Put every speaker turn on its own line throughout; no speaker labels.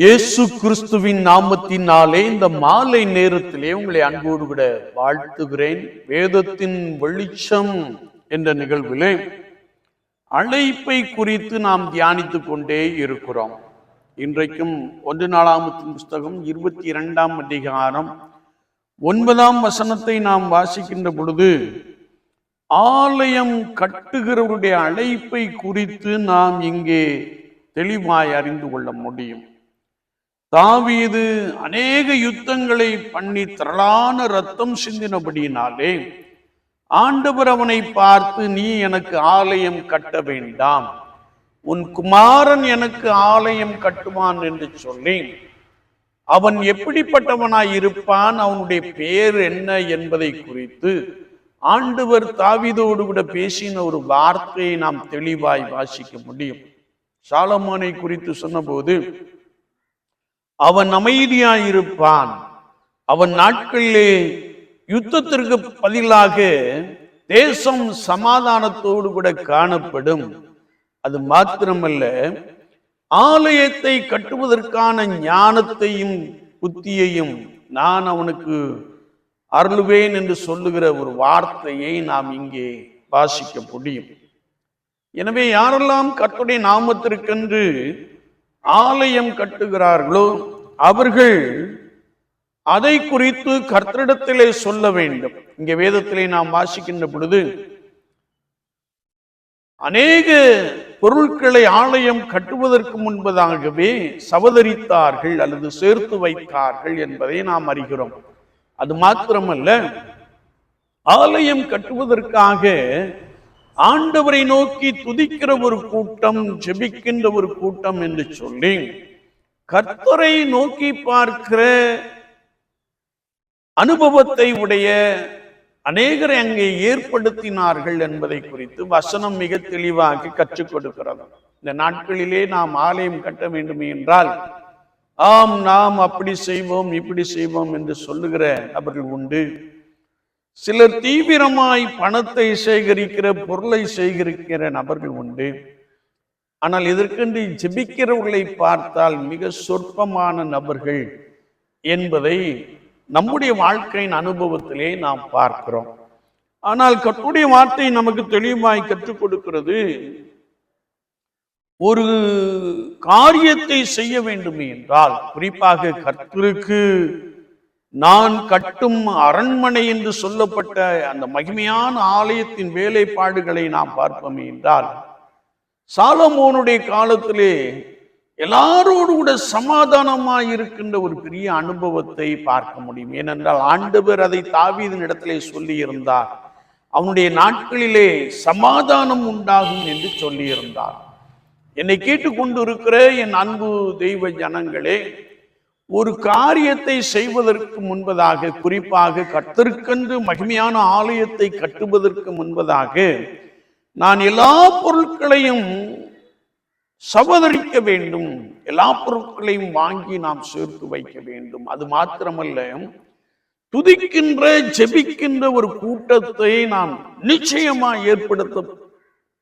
இயேசு கிறிஸ்துவின் நாமத்தினாலே இந்த மாலை நேரத்திலே உங்களை அன்போடு விட வாழ்த்துகிறேன். வேதத்தின் வெளிச்சம் என்ற நிகழ்விலே அழைப்பை குறித்து நாம் தியானித்து கொண்டே இருக்கிறோம். இன்றைக்கும் ஒன்று நாளாமத்தின் புஸ்தகம் இருபத்தி இரண்டாம் அதிகாரம் ஒன்பதாம் வசனத்தை நாம் வாசிக்கின்ற பொழுது ஆலயம் கட்டுகிறவருடைய அழைப்பை குறித்து நாம் இங்கே தெளிவாய் அறிந்து கொள்ள முடியும். தாவீது அநேக யுத்தங்களை பண்ணி திரளான ரத்தம் சிந்தினபடியினாலே ஆண்டவர் அவனை பார்த்து நீ எனக்கு ஆலயம் கட்ட வேண்டாம். உன் குமாரன் எனக்கு ஆலயம் கட்டுவான் என்று சொல்லி அவன் எப்படிப்பட்டவனாய் இருப்பான் அவனுடைய பேர் என்ன என்பதை குறித்து ஆண்டவர் தாவிதோடு கூட பேசின ஒரு வார்த்தையை நாம் தெளிவாய் வாசிக்க முடியும். சாலமோனை குறித்து சொன்னபோது அவன் அமைதியாயிருப்பான். அவன் நாட்களிலே யுத்தத்திற்கு பதிலாக தேசம் சமாதானத்தோடு கூட காணப்படும். அது மாத்திரமல்ல ஆலயத்தை கட்டுவதற்கான ஞானத்தையும் புத்தியையும் நான் அவனுக்கு அருளுவேன் என்று சொல்லுகிற ஒரு வார்த்தையை நாம் இங்கே வாசிக்க முடியும். எனவே யாரெல்லாம் கர்த்தருடைய நாமத்திற்கென்று ஆலயம் கட்டுகிறார்களோ அவர்கள் அதை குறித்து கர்த்தரிடத்திலே சொல்ல வேண்டும். இங்கே வேதத்திலே நாம் வாசிக்கின்ற பொழுது அநேக பொருட்களை ஆலயம் கட்டுவதற்கு முன்பதாகவே சவதரித்தார்கள் அல்லது சேர்த்து வைத்தார்கள் என்பதை நாம் அறிகிறோம். அது மாத்திரமல்ல ஆலயம் கட்டுவதற்காக ஆண்டவரை நோக்கி துதிக்கிற ஒரு கூட்டம் ஜெபிக்கின்ற ஒரு கூட்டம் என்று சொல்லி கர்த்தரை நோக்கி பார்க்கிற அனுபவத்தை உடைய அநேகரை அங்கே ஏற்படுத்தினார்கள் என்பதை குறித்து வசனம் மிக தெளிவாக கற்றுக் கொடுக்கிறது. இந்த நாட்களிலே நாம் ஆலயம் கட்ட வேண்டும் என்றால் ஆம் நாம் அப்படி செய்வோம் இப்படி செய்வோம் என்று சொல்லுகிற நபர்கள் உண்டு. சிலர் தீவிரமாய் பணத்தை சேகரிக்கிற பொருளை சேகரிக்கிற நபர்கள் உண்டு. ஆனால் இதற்கென்று ஜெபிக்கிறவர்களை பார்த்தால் மிக சொற்பமான நபர்கள் என்பதை நம்முடைய வாழ்க்கையின் அனுபவத்திலே நாம் பார்க்கிறோம். ஆனால் கட்டுடைய வார்த்தை நமக்கு தெளிவாய் கற்றுக் கொடுக்கிறது. ஒரு காரியத்தை செய்ய வேண்டும் என்றால் குறிப்பாக கர்த்தருக்கு நான் கட்டும் அரண்மனை என்று சொல்லப்பட்ட அந்த மகிமையான ஆலயத்தின் வேலைப்பாடுகளை நாம் பார்ப்போம் என்றால் சாலமோனுடைய காலத்திலே எல்லாரோடு கூட சமாதானமாய் இருக்கின்ற ஒரு பெரிய அனுபவத்தை பார்க்க முடியும். ஏனென்றால் ஆண்டவர் அதை தாவீதின் இடத்திலே சொல்லி இருந்தார் அவனுடைய நாட்களிலே சமாதானம் உண்டாகும் என்று சொல்லியிருந்தார். என்னை கேட்டுக்கொண்டு இருக்கிற என் அன்பு தெய்வ ஜனங்களே ஒரு காரியத்தை செய்வதற்கு முன்பதாக குறிப்பாக கர்த்தருக்கென்று மகிமையான ஆலயத்தை கட்டுவதற்கு முன்பதாக நான் எல்லா பொருட்களையும் சபதரிக்க வேண்டும். எல்லா பொருட்களையும் வாங்கி நாம் சேர்த்து வைக்க வேண்டும். அது மாத்திரமல்ல துதிக்கின்ற ஜெபிக்கின்ற ஒரு கூட்டத்தை நாம் நிச்சயமா ஏற்படுத்த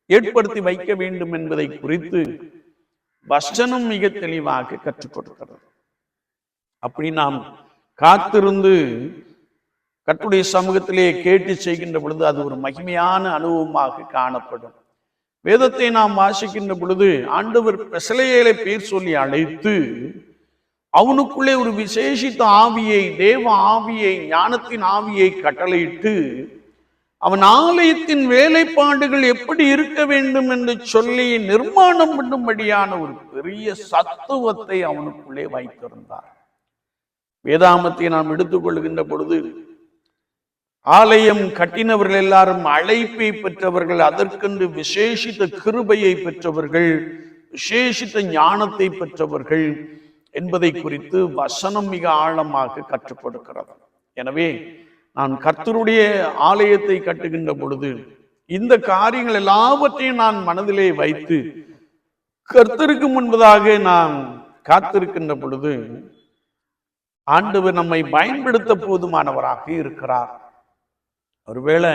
ஏற்படுத்தி வைக்க வேண்டும் என்பதை குறித்து வசனம் மிக தெளிவாக கற்றுக் கொடுக்கிறது. அப்படி நாம் காத்திருந்து கட்டுடைய சமூகத்திலே கேட்டு செய்கின்ற பொழுது அது ஒரு மகிமையான அனுபவமாக காணப்படும். வேதத்தை நாம் வாசிக்கின்ற பொழுது ஆண்டவர் பெசலையலை பேர் சொல்லி அழைத்து அவனுக்குள்ளே ஒரு விசேஷித்த ஆவியை தேவ ஆவியை ஞானத்தின் ஆவியை கட்டளையிட்டு அவன் ஆலயத்தின் வேலைப்பாடுகள் எப்படி இருக்க வேண்டும் என்று சொல்லி நிர்மாணம் பண்ணும்படியான ஒரு பெரிய சத்துவத்தை அவனுக்குள்ளே வைத்திருந்தார். வேதாமத்தை நாம் எடுத்துக்கொள்கின்ற பொழுது ஆலயம் கட்டினவர்கள் எல்லாரும் அழைப்பை பெற்றவர்கள் அதற்கென்று விசேஷித்த கிருபையை பெற்றவர்கள் விசேஷித்த ஞானத்தை பெற்றவர்கள் என்பதை குறித்து வசனம் மிக ஆழமாக கற்றுக் கொடுக்கிறது. எனவே நான் கர்த்தருடைய ஆலயத்தை கட்டுகின்ற பொழுது இந்த காரியங்கள் எல்லாவற்றையும் நான் மனதிலே வைத்து கர்த்தருக்கு முன்பதாக நான் காத்திருக்கின்ற பொழுது ஆண்டவர் நம்மை பயன்படுத்த போதுமானவராக இருக்கிறார். ஒருவேளை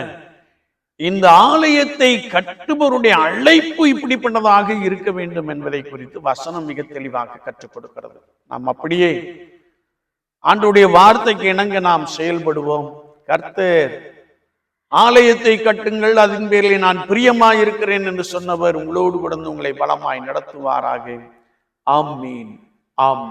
இந்த ஆலயத்தை கட்டுபவருடைய அழைப்பு இப்படிப்பட்டதாக இருக்க வேண்டும் என்பதை குறித்து வசனம் மிக தெளிவாக கற்றுக் கொடுக்கிறது. நாம் அப்படியே ஆண்டுடைய வார்த்தைக்கு இணங்க நாம் செயல்படுவோம். கர்த்தர் ஆலயத்தை கட்டுங்கள் அதன் பேரில் நான் பிரியமாய் இருக்கிறேன் என்று சொன்னவர் உங்களோடு கூட உங்களை பலமாய் நடத்துவாராக. ஆம் மீன் ஆம்